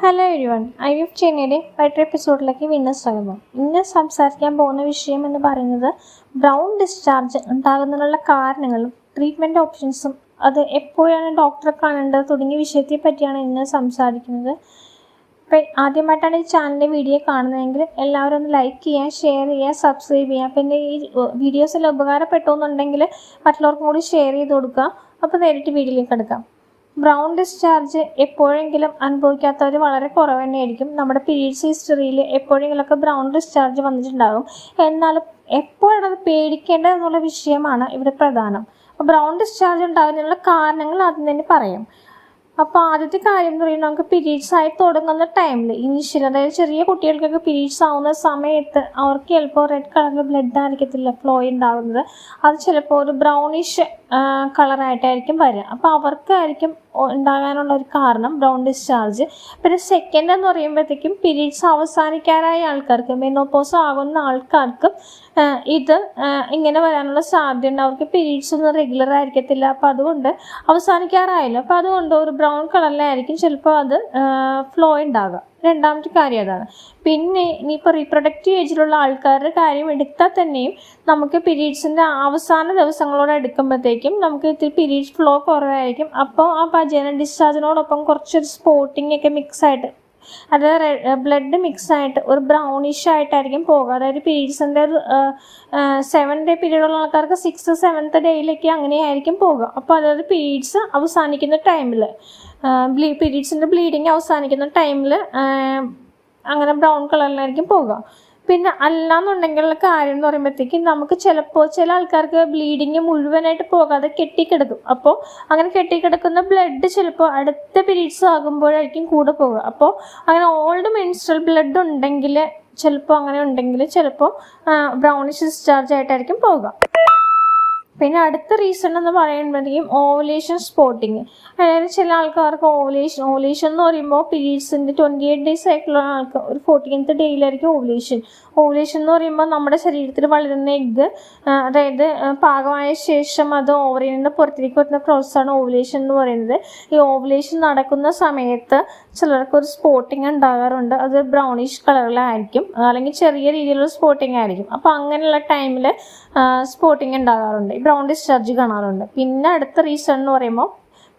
Hello എഴുവൺ I F ചെന്നൈയുടെ മറ്റൊരു എപ്പിസോഡിലേക്ക് വീണ്ടും സ്വാഗതം. ഇന്ന് സംസാരിക്കാൻ പോകുന്ന വിഷയം എന്ന് പറയുന്നത് ബ്രൗൺ ഡിസ്ചാർജ് ഉണ്ടാകുന്നതിനുള്ള കാരണങ്ങളും ട്രീറ്റ്മെന്റ് ഓപ്ഷൻസും അത് എപ്പോഴാണ് ഡോക്ടറെ കാണേണ്ടത് തുടങ്ങിയ വിഷയത്തെ പറ്റിയാണ് ഇന്ന് സംസാരിക്കുന്നത്. അപ്പോൾ ആദ്യമായിട്ടാണ് ഈ ചാനലിന്റെ വീഡിയോ കാണുന്നതെങ്കിൽ എല്ലാവരും ഒന്ന് ലൈക്ക് ചെയ്യാം ഷെയർ ചെയ്യുക സബ്സ്ക്രൈബ് ചെയ്യുക പിന്നെ ഈ വീഡിയോസ് എല്ലാം ഉപകാരപ്പെട്ടു എന്നുണ്ടെങ്കിൽ മറ്റുള്ളവർക്കും കൂടി ഷെയർ ചെയ്ത് കൊടുക്കുക. അപ്പോൾ നേരിട്ട് വീഡിയോയിലേക്ക് എടുക്കാം ബ്രൗൺ ഡിസ്ചാർജ് എപ്പോഴെങ്കിലും അനുഭവിക്കാത്തവർ വളരെ കുറവ് തന്നെയായിരിക്കും നമ്മുടെ പീരീഡ്സ് ഹിസ്റ്ററിയിൽ എപ്പോഴെങ്കിലുമൊക്കെ ബ്രൗൺ ഡിസ്ചാർജ് വന്നിട്ടുണ്ടാകും. എന്നാലും എപ്പോഴാണ് അത് പേടിക്കേണ്ടത് എന്നുള്ള വിഷയമാണ് ഇവിടെ പ്രധാനം. ബ്രൗൺ ഡിസ്ചാർജ് ഉണ്ടാകുന്നതിനുള്ള കാരണങ്ങൾ ആദ്യം തന്നെ പറയാം. അപ്പോൾ ആദ്യത്തെ കാര്യം എന്ന് പറയുന്നത് നമുക്ക് പീരീഡ്സ് ആയി തുടങ്ങുന്ന ടൈമിൽ ഇനിഷ്യൽ അതായത് ചെറിയ കുട്ടികൾക്കൊക്കെ പീരീഡ്സ് ആവുന്ന സമയത്ത് അവർക്ക് ചിലപ്പോൾ റെഡ് കളറിൽ ബ്ലഡ് ആയിരിക്കത്തില്ല ഫ്ലോ ഉണ്ടാകുന്നത് അത് ചിലപ്പോൾ ഒരു ബ്രൗണിഷ് കളറായിട്ടായിരിക്കും വരിക. അപ്പോൾ അവർക്കായിരിക്കും ഉണ്ടാകാനുള്ള ഒരു കാരണം ബ്രൗൺ ഡിസ്ചാർജ്. പിന്നെ സെക്കൻഡ് എന്ന് പറയുമ്പോഴത്തേക്കും പീരീഡ്സ് അവസാനിക്കാറായ ആൾക്കാർക്ക് മെനോപോസ് ആകുന്ന ആൾക്കാർക്കും ഇത് ഇങ്ങനെ വരാനുള്ള സാധ്യതയുണ്ട് അവർക്ക് പീരീഡ്സ് ഒന്നും റെഗുലർ ആയിരിക്കത്തില്ല. അപ്പോൾ അതുകൊണ്ട് അവസാനിക്കാറായല്ലോ. അപ്പോൾ അതുകൊണ്ട് ഒരു ബ്രൗൺ കളറിലായിരിക്കും ചിലപ്പോൾ അത് ഫ്ലോ ഉണ്ടാകുക രണ്ടാമത്തെ കാര്യം അതാണ്. പിന്നെ ഇനിയിപ്പോൾ റീപ്രൊഡക്റ്റീവ് ഏജിലുള്ള ആൾക്കാരുടെ കാര്യം എടുത്താൽ തന്നെയും നമുക്ക് പീരീഡ്സിന്റെ അവസാന ദിവസങ്ങളോട് എടുക്കുമ്പോഴത്തേക്കും നമുക്ക് ഇത്തിരി പീരീഡ്സ് ഫ്ലോ കുറവായിരിക്കും. അപ്പോൾ ആ പജന ഡിസ്ചാർജിനോടൊപ്പം കുറച്ചൊരു സ്പോട്ടിംഗ് ഒക്കെ മിക്സ് ആയിട്ട് അതായത് ബ്ലഡ് മിക്സ് ആയിട്ട് ഒരു ബ്രൗണിഷ് ആയിട്ടായിരിക്കും പോകുക. അതായത് പീരീഡ്സിന്റെ സെവൻ ഡേ പീരീഡുള്ള ആൾക്കാർക്ക് സിക്സ് സെവൻത്ത് ഡേയിലേക്ക് അങ്ങനെയായിരിക്കും പോകുക. അപ്പോൾ അതായത് പീരീഡ്സ് അവസാനിക്കുന്ന ടൈമിൽ ബ്ലീ പീരീഡ്സിന്റെ ബ്ലീഡിങ് അവസാനിക്കുന്ന ടൈമിൽ അങ്ങനെ ബ്രൗൺ കളറിലായിരിക്കും പോകുക. പിന്നെ അല്ലാന്നുണ്ടെങ്കിലുള്ള കാര്യം എന്ന് പറയുമ്പോഴത്തേക്കും നമുക്ക് ചിലപ്പോൾ ചില ആൾക്കാർക്ക് ബ്ലീഡിങ് മുഴുവനായിട്ട് പോകാതെ കെട്ടിക്കിടക്കും. അപ്പോൾ അങ്ങനെ കെട്ടിക്കിടക്കുന്ന ബ്ലഡ് ചിലപ്പോൾ അടുത്ത പീരീഡ്സ് ആകുമ്പോഴായിരിക്കും കൂടെ പോകുക അപ്പോൾ അങ്ങനെ ഓൾഡ് മെൻസ്ട്രൽ ബ്ലഡ് ഉണ്ടെങ്കിൽ ചിലപ്പോൾ അങ്ങനെ ഉണ്ടെങ്കിൽ ചിലപ്പോൾ ബ്രൗണിഷ് ഡിസ്ചാർജ് ആയിട്ടായിരിക്കും പോകുക പിന്നെ അടുത്ത റീസൺ എന്ന് പറയുമ്പോഴേക്കും ഓവലേഷൻ സ്പോട്ടിങ് അതായത് ചില ആൾക്കാർക്ക് ഓവലേഷൻ ഓവലേഷൻ എന്ന് പറയുമ്പോൾ പീരീഡ്സിന്റെ ട്വന്റി എയ്റ്റ് ഡേയ്സ് ആയിട്ടുള്ള ആൾക്ക് ഒരു ഫോർട്ടീൻത്ത് ഡേയിലായിരിക്കും ഓവലേഷൻ ഓവലേഷൻ എന്ന് പറയുമ്പോൾ നമ്മുടെ ശരീരത്തിൽ വളരുന്ന എഗ്ഗ് അതായത് പാകമായ ശേഷം അത് ഓവറിൽ നിന്ന് പുറത്തേക്ക് വരുന്ന പ്രോസസ്സാണ് ഓവലേഷൻ എന്ന് പറയുന്നത്. ഈ ഓവലേഷൻ നടക്കുന്ന സമയത്ത് ചിലർക്ക് ഒരു സ്പോട്ടിങ് ഉണ്ടാകാറുണ്ട്. അത് ബ്രൗണിഷ് കളറിലായിരിക്കും അല്ലെങ്കിൽ ചെറിയ രീതിയിലുള്ള സ്പോട്ടിങ് ആയിരിക്കും. അപ്പോൾ അങ്ങനെയുള്ള ടൈമിൽ സ്പോട്ടിങ് ഉണ്ടാകാറുണ്ട്. ഈ ബ്രൗൺ ഡിസ്ചാർജ് കാണാറുണ്ട്. പിന്നെ അടുത്ത റീസൺ എന്ന് പറയുമ്പോൾ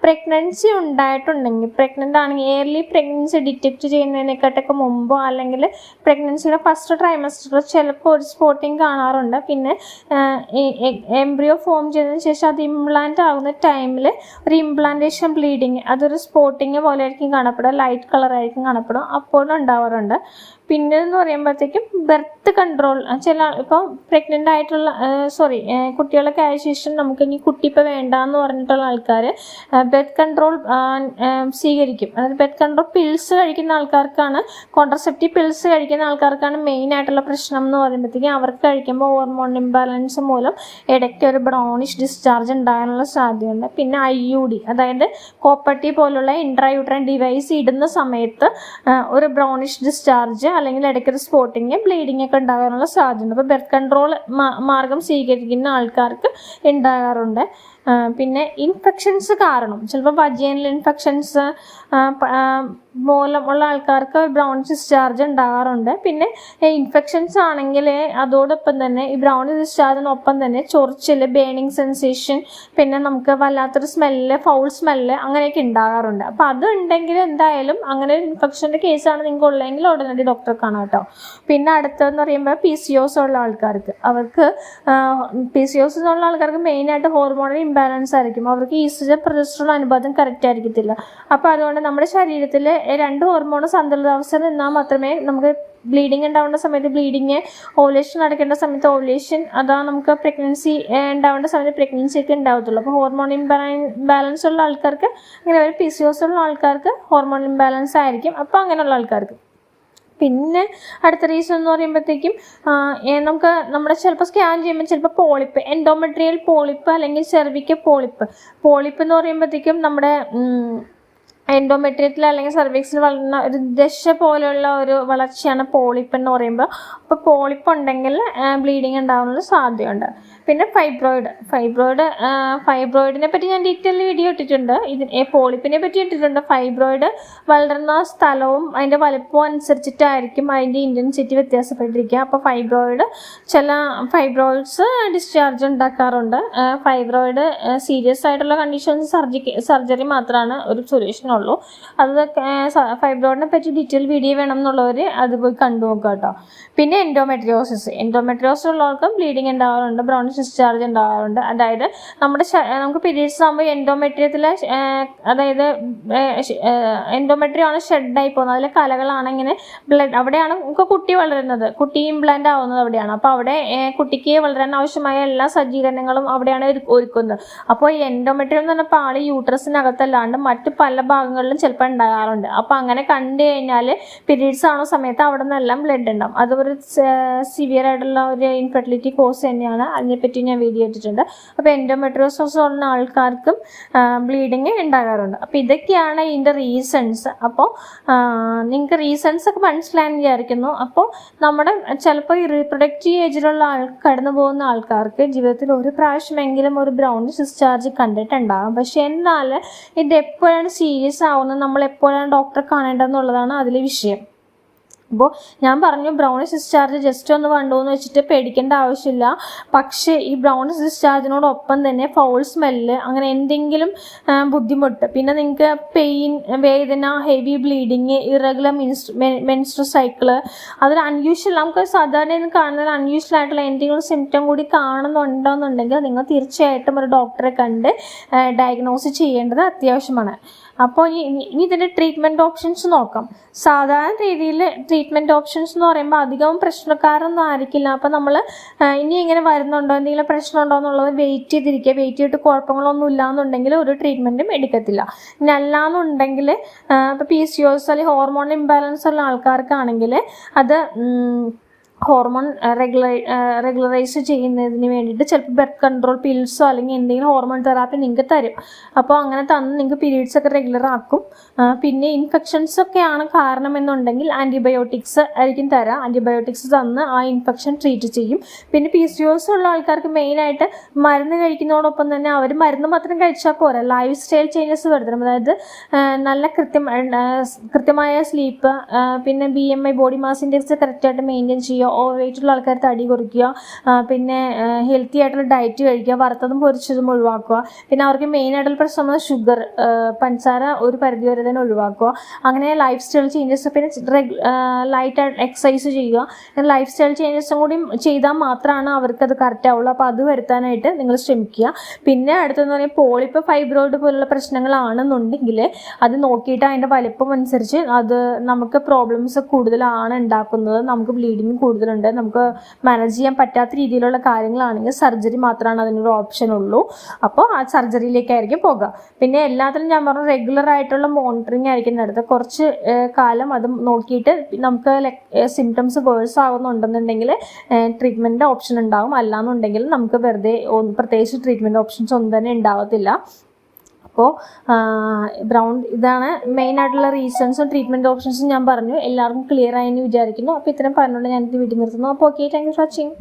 പ്രഗ്നൻസി ഉണ്ടായിട്ടുണ്ടെങ്കിൽ പ്രഗ്നന്റ് ആണെങ്കിൽ ഇയർലി പ്രഗ്നൻസി ഡിറ്റക്റ്റ് ചെയ്യുന്നതിനെക്കാട്ടൊക്കെ മുമ്പോ അല്ലെങ്കിൽ പ്രഗ്നൻസിയുടെ ഫസ്റ്റ് ട്രൈമസ്റ്ററിൽ ചിലപ്പോൾ ഒരു സ്പോട്ടിങ് കാണാറുണ്ട്. പിന്നെ എംബ്രിയോ ഫോം ചെയ്തതിന് ശേഷം അത് ഇംപ്ലാന്റ് ആകുന്ന ടൈമിൽ ഒരു ഇംപ്ലാന്റേഷൻ ബ്ലീഡിങ് അതൊരു സ്പോട്ടിങ് പോലെ ആയിരിക്കും കാണപ്പെടുക. ലൈറ്റ് കളർ ആയിരിക്കും കാണപ്പെടും അപ്പോഴും ഉണ്ടാവാറുണ്ട്. പിന്നെ എന്ന് പറയുമ്പോഴത്തേക്കും ബർത്ത് കൺട്രോൾ ചില ഇപ്പോൾ പ്രഗ്നന്റ് ആയിട്ടുള്ള സോറി കുട്ടികളൊക്കെ ആയ ശേഷം നമുക്ക് ഇനി കുട്ടി ഇപ്പോൾ വേണ്ട എന്ന് പറഞ്ഞിട്ടുള്ള ആൾക്കാർ ബെത്ത് കൺട്രോൾ സ്വീകരിക്കും. അതായത് ബെഡ് കൺട്രോൾ പിൽസ് കഴിക്കുന്ന ആൾക്കാർക്കാണ് കോൺട്രസെപ്റ്റീവ് പിൽസ് കഴിക്കുന്ന ആൾക്കാർക്കാണ് മെയിൻ ആയിട്ടുള്ള പ്രശ്നം എന്ന് പറയുമ്പോഴത്തേക്കും അവർക്ക് കഴിക്കുമ്പോൾ ഹോർമോൺ ഇംബാലൻസ് മൂലം ഇടയ്ക്ക് ഒരു ബ്രൗണിഷ് ഡിസ്ചാർജ് ഉണ്ടാകാനുള്ള സാധ്യതയുണ്ട്. പിന്നെ ഐ യു ഡി അതായത് കോപ്പട്ടി പോലുള്ള ഇൻട്രായൂട്രൻ ഡിവൈസ് ഇടുന്ന സമയത്ത് ഒരു ബ്രൗണിഷ് ഡിസ്ചാർജ് അല്ലെങ്കിൽ ഇടയ്ക്ക് ഒരു സ്പോട്ടിങ് ബ്ലീഡിങ് ഒക്കെ ഉണ്ടാകാനുള്ള സാധ്യതയുണ്ട്. അപ്പോൾ ബെർത്ത് കൺട്രോൾ മാർഗം സ്വീകരിക്കുന്ന ആൾക്കാർക്ക് ഉണ്ടാകാറുണ്ട്. പിന്നെ ഇൻഫെക്ഷൻസ് കാരണം. ചിലപ്പോൾ വജൈനൽ ഇൻഫെക്ഷൻസ് മൂലമുള്ള ആൾക്കാർക്ക് ബ്രൗൺ ഡിസ്ചാർജ് ഉണ്ടാകാറുണ്ട്. പിന്നെ ഇൻഫെക്ഷൻസ് ആണെങ്കിൽ അതോടൊപ്പം തന്നെ ഈ ബ്രൗൺ ഡിസ്ചാർജിനൊപ്പം തന്നെ ചൊറിച്ചിൽ ബേണിങ് സെൻസേഷൻ പിന്നെ നമുക്ക് വല്ലാത്തൊരു സ്മെല്ല് ഫൗൾ സ്മെല്ല് അങ്ങനെയൊക്കെ ഉണ്ടാകാറുണ്ട്. അപ്പോൾ അത് ഉണ്ടെങ്കിൽ എന്തായാലും അങ്ങനെ ഒരു ഇൻഫെക്ഷന്റെ കേസാണ് നിങ്ങൾക്ക് ഉള്ളതെങ്കിൽ ഉടനടി ഡോക്ടറെ കാണാം കേട്ടോ. പിന്നെ അടുത്തതെന്ന് പറയുമ്പോൾ പി സി ഒസ് ഉള്ള ആൾക്കാർക്ക്. അവർക്ക് പി സി ഒസ് ഉള്ള ആൾക്കാർക്ക് മെയിനായിട്ട് ഹോർമോണൽ ഇംബാലൻസ് ആയിരിക്കും. അവർക്ക് ഈസ്ട്രജൻ പ്രൊജസ്ട്രോൺ അനുപാതം കറക്റ്റ് ആയിരിക്കത്തില്ല. അപ്പോൾ അതുകൊണ്ട് നമ്മുടെ ശരീരത്തിൽ രണ്ട് ഹോർമോൺ സന്തുലിതാവസ്ഥ നിന്നാൽ മാത്രമേ നമുക്ക് ബ്ലീഡിങ് ഉണ്ടാവേണ്ട സമയത്ത് ബ്ലീഡിങ് ഓവുലേഷൻ നടക്കേണ്ട സമയത്ത് ഓവുലേഷൻ അതാ നമുക്ക് പ്രഗ്നൻസി ഉണ്ടാവേണ്ട സമയത്ത് പ്രഗ്നൻസി ഒക്കെ ഉണ്ടാവത്തുള്ളൂ. അപ്പോൾ ഹോർമോൺ ഇംബാലൻസ് ഉള്ള ആൾക്കാർക്ക് അങ്ങനെ ഒരു പി സി ഒസ് ഉള്ള ആൾക്കാർക്ക് ഹോർമോൺ ഇംബാലൻസ് ആയിരിക്കും. അപ്പോൾ അങ്ങനെയുള്ള ആൾക്കാർക്ക്. പിന്നെ അടുത്ത റീസൺ എന്ന് പറയുമ്പോഴത്തേക്കും നമുക്ക് നമ്മുടെ ചിലപ്പോൾ സ്കാൻ ചെയ്യുമ്പോൾ ചിലപ്പോൾ പോളിപ്പ് എൻഡോമെട്രിയൽ പോളിപ്പ് അല്ലെങ്കിൽ സെർവിക്ക പോളിപ്പ് പോളിപ്പ് എന്ന് പറയുമ്പോഴത്തേക്കും നമ്മുടെ എൻഡോമെട്രിയത്തിൽ അല്ലെങ്കിൽ സർവീക്സിൽ വളരുന്ന ഒരു ദശ പോലെയുള്ള ഒരു വളർച്ചയാണ് പോളിപ്പ് എന്ന് പറയുമ്പോൾ അപ്പോൾ പോളിപ്പ് ഉണ്ടെങ്കിൽ ബ്ലീഡിങ് ഉണ്ടാകാനുള്ള സാധ്യതയുണ്ട്. പിന്നെ ഫൈബ്രോയിഡ് ഫൈബ്രോയിഡ് ഫൈബ്രോയിഡിനെ പറ്റി ഞാൻ ഡീറ്റെയിൽ വീഡിയോ ഇട്ടിട്ടുണ്ട്. ഇതിന് പോളിപ്പിനെ പറ്റി ഇട്ടിട്ടുണ്ട്. ഫൈബ്രോയിഡ് വളരുന്ന സ്ഥലവും അതിന്റെ വലുപ്പവും അനുസരിച്ചിട്ടായിരിക്കും അതിന്റെ ഇന്റൻസിറ്റി വ്യത്യാസപ്പെട്ടിരിക്കുക. അപ്പോൾ ഫൈബ്രോയിഡ് ചില ഫൈബ്രോയിഡ്സ് ഡിസ്ചാർജ് ഉണ്ടാക്കാറുണ്ട്. ഫൈബ്രോയിഡ് സീരിയസ് ആയിട്ടുള്ള കണ്ടീഷൻസ് സർജറി സർജറി മാത്രമാണ് ഒരു സൊല്യൂഷൻ ഉള്ളൂ. അത് ഫൈബ്രോയിഡിനെ പറ്റി ഡീറ്റെയിൽ വീഡിയോ വേണം എന്നുള്ളവർ അത് പോയി കണ്ടു കേട്ടോ. പിന്നെ എൻഡോമെട്രിയോസിസ് എൻഡോമെട്രിയോസിസ് ഉള്ളവർക്കും ബ്ലീഡിങ് ഉണ്ടാവാറുണ്ട്. ബ്രൗൺ ഡിസ്ചാർജ് ഉണ്ടാവാറുണ്ട്. അതായത് നമ്മുടെ നമുക്ക് പീരീഡ്സ് ആകുമ്പോൾ എൻഡോമെട്രിയത്തിലെ അതായത് എൻഡോമെട്രിയോ ഷെഡായി പോകുന്നത്. അതിലെ കലകളാണ് ഇങ്ങനെ ബ്ലഡ് അവിടെയാണ് നമുക്ക് കുട്ടി വളരുന്നത്. കുട്ടി ഇംപ്ലാന്റ് ആവുന്നത് അവിടെയാണ്. അപ്പോൾ അവിടെ കുട്ടിക്ക് വളരാൻ ആവശ്യമായ എല്ലാ സജ്ജീകരണങ്ങളും അവിടെയാണ് ഒരുക്കുന്നത്. അപ്പോൾ എൻഡോമെട്രിയം എന്ന് പറഞ്ഞ പാളി യൂട്രസിനകത്തല്ലാണ്ട് മറ്റ് പല ഭാഗങ്ങളിലും ചിലപ്പോൾ ഉണ്ടാകാറുണ്ട്. അപ്പോൾ അങ്ങനെ കണ്ടു കഴിഞ്ഞാൽ പീരീഡ്സ് ആവുന്ന സമയത്ത് അവിടെ നിന്നെല്ലാം ബ്ലഡ് ഉണ്ടാവും അതൊരു സിവിയർ ആയിട്ടുള്ള ഒരു ഇൻഫെർട്ടിലിറ്റി കോസ് തന്നെയാണ്. അതിനെപ്പറ്റി ഞാൻ വീഡിയോ ഇട്ടിട്ടുണ്ട്. അപ്പോൾ എൻഡോമെട്രോസോസ് ഉള്ള ആൾക്കാർക്കും ബ്ലീഡിങ് ഉണ്ടാകാറുണ്ട്. അപ്പോൾ ഇതൊക്കെയാണ് ഇതിന്റെ റീസൺസ് അപ്പോൾ നിങ്ങൾക്ക് റീസൺസ് ഒക്കെ മനസ്സിലായെന്ന് വിചാരിക്കുന്നു. അപ്പോൾ നമ്മുടെ ചിലപ്പോൾ ഈ റീപ്രൊഡക്റ്റീവ് ഏജിലുള്ള ആൾ കടന്നു പോകുന്ന ആൾക്കാർക്ക് ജീവിതത്തിൽ ഒരു പ്രാവശ്യമെങ്കിലും ഒരു ബ്രൗൺ ഡിസ്ചാർജ് കണ്ടിട്ടുണ്ടാകും. പക്ഷേ എന്നാൽ ഇത് എപ്പോഴാണ് സീരിയസ് ആവുന്നത്? നമ്മൾ എപ്പോഴാണ് ഡോക്ടറെ കാണേണ്ടതെന്നുള്ളതാണ് അതിലെ വിഷയം. അപ്പോൾ ഞാൻ പറഞ്ഞു ബ്രൗൺ ഡിസ്ചാർജ് ജസ്റ്റ് ഒന്ന് കണ്ടു എന്ന് വെച്ചിട്ട് പേടിക്കേണ്ട ആവശ്യമില്ല. പക്ഷേ ഈ ബ്രൗൺ ഡിസ്ചാർജിനോടൊപ്പം തന്നെ ഫൗൾ സ്മെല്ല് അങ്ങനെ എന്തെങ്കിലും ബുദ്ധിമുട്ട്. പിന്നെ നിങ്ങൾക്ക് പെയിൻ വേദന heavy bleeding irregular menstrual cycle അതൊരു അൺയൂഷ്വൽ നമുക്ക് സാധാരണ കാണുന്ന അൺയൂഷ്വൽ ആയിട്ടുള്ള എന്തെങ്കിലും സിംറ്റം കൂടി കാണുന്നുണ്ടോയെന്നുണ്ടെങ്കിൽ നിങ്ങൾ തീർച്ചയായിട്ടും ഒരു ഡോക്ടറെ കണ്ട് ഡയഗ്നോസ് ചെയ്യേണ്ടത് അത്യാവശ്യമാണ്. അപ്പോൾ ഇനി ഇതിന്റെ ട്രീറ്റ്മെന്റ് ഓപ്ഷൻസ് നോക്കാം. സാധാരണ രീതിയിൽ ട്രീറ്റ്മെന്റ് ഓപ്ഷൻസ് എന്ന് പറയുമ്പോൾ അധികവും പ്രശ്നക്കാരൊന്നും ആയിരിക്കില്ല. അപ്പോൾ നമ്മൾ ഇനി ഇങ്ങനെ വരുന്നുണ്ടോ എന്തെങ്കിലും പ്രശ്നമുണ്ടോ എന്നുള്ളത് വെയിറ്റ് ചെയ്തിരിക്കുക. വെയിറ്റ് ചെയ്തിട്ട് കുഴപ്പങ്ങളൊന്നും ഇല്ലാന്നുണ്ടെങ്കിൽ ഒരു ട്രീറ്റ്മെന്റും എടുക്കത്തില്ല. ഇനി അല്ലാന്നുണ്ടെങ്കിൽ ഇപ്പോൾ പി സി ഒസ് അല്ലെങ്കിൽ ഹോർമോൺ ഇംബാലൻസ് ഉള്ള ആൾക്കാർക്കാണെങ്കിൽ അത് ഹോർമോൺ റെഗുലൈ റെഗുലറൈസ് ചെയ്യുന്നതിന് വേണ്ടിയിട്ട് ചിലപ്പോൾ ബെർത്ത് കൺട്രോൾ പിൽസോ അല്ലെങ്കിൽ എന്തെങ്കിലും ഹോർമോൺ തെറാപ്പി നിങ്ങൾക്ക് തരും. അപ്പോൾ അങ്ങനെ തന്ന് നിങ്ങൾക്ക് പീരീഡ്സ് ഒക്കെ റെഗുലർ ആക്കും. പിന്നെ ഇൻഫെക്ഷൻസ് ഒക്കെയാണ് കാരണമെന്നുണ്ടെങ്കിൽ ആന്റിബയോട്ടിക്സ് ആയിരിക്കും തരാം. ആന്റിബയോട്ടിക്സ് തന്ന് ആ ഇൻഫെക്ഷൻ ട്രീറ്റ് ചെയ്യും. പിന്നെ പി സി ഒസ് ഉള്ള ആൾക്കാർക്ക് മെയിനായിട്ട് മരുന്ന് കഴിക്കുന്നതോടൊപ്പം തന്നെ അവർ മരുന്ന് മാത്രം കഴിച്ചാൽ പോരാ. ലൈഫ് സ്റ്റൈൽ ചേഞ്ചസ് വരുത്തണം. അതായത് നല്ല കൃത്യം കൃത്യമായ സ്ലീപ്പ് പിന്നെ B M I body mass index കറക്റ്റായിട്ട് മെയിന്റെയിൻ ചെയ്യുക വെയിറ്റ് ഉള്ള ആൾക്കാർ തടി കുറയ്ക്കുക പിന്നെ ഹെൽത്തി ആയിട്ടുള്ള ഡയറ്റ് കഴിക്കുക വറുത്തതും പൊരിച്ചതും ഒഴിവാക്കുക പിന്നെ അവർക്ക് മെയിൻ ആയിട്ടുള്ള പ്രശ്നം ഷുഗർ പഞ്ചസാര ഒരു പരിധി വരെ തന്നെ ഒഴിവാക്കുക. അങ്ങനെ ലൈഫ് സ്റ്റൈൽ ചേഞ്ചസ് പിന്നെ ലൈറ്റ് എക്സസൈസ് ചെയ്യുക ലൈഫ് സ്റ്റൈൽ ചേഞ്ചസും കൂടി ചെയ്താൽ മാത്രമാണ് അവർക്ക് അത് കറക്റ്റ് ആവുള്ളൂ. അപ്പോൾ അത് വരുത്താനായിട്ട് നിങ്ങൾ ശ്രമിക്കുക. പിന്നെ അടുത്തെന്ന് പറയുമ്പോൾ പോളിപ്പ് ഫൈബ്രോയിഡ് പോലുള്ള പ്രശ്നങ്ങളാണെന്നുണ്ടെങ്കിൽ അത് നോക്കിയിട്ട് അതിന്റെ വലിപ്പം അനുസരിച്ച് അത് നമുക്ക് പ്രോബ്ലംസ് കൂടുതലാണ് ഉണ്ടാക്കുന്നത്. നമുക്ക് ബ്ലീഡിങ് കൂടുതലുണ്ട്. നമുക്ക് മാനേജ് ചെയ്യാൻ പറ്റാത്ത രീതിയിലുള്ള കാര്യങ്ങളാണെങ്കിൽ സർജറി മാത്രമാണ് അതിനൊരു ഓപ്ഷൻ ഉള്ളൂ. അപ്പോൾ ആ സർജറിയിലേക്കായിരിക്കും പോകുക പിന്നെ എല്ലാത്തിലും ഞാൻ പറഞ്ഞു റെഗുലർ ആയിട്ടുള്ള മോണിറ്ററിങ് ആയിരിക്കും നടത്തുക കുറച്ച് കാലം അത് നോക്കിയിട്ട് നമുക്ക് സിംറ്റംസ് വേഴ്സ് ആകുന്നുണ്ടെന്നുണ്ടെങ്കിൽ ട്രീറ്റ്മെന്റ് ഓപ്ഷൻ ഉണ്ടാകും അല്ലാന്നുണ്ടെങ്കിൽ നമുക്ക് വെറുതെ പ്രത്യേകിച്ച് ട്രീറ്റ്മെന്റ് ഓപ്ഷൻസ് ഒന്നും തന്നെ ഉണ്ടാവത്തില്ല. അപ്പോൾ ബ്രൗൺ ഇതാണ് മെയിൻ ആയിട്ടുള്ള റീസൺസും ട്രീറ്റ്മെന്റ് ഓപ്ഷൻസും ഞാൻ പറഞ്ഞു. എല്ലാവർക്കും ക്ലിയർ ആയെന്ന് വിചാരിക്കുന്നു. അപ്പോൾ ഇത്രയും പറഞ്ഞുകൊണ്ട് ഞാൻ ഇത് വീട്ടിൽ നിർത്തുന്നു അപ്പോൾ ഓക്കെ താങ്ക് യു വാച്ചിങ്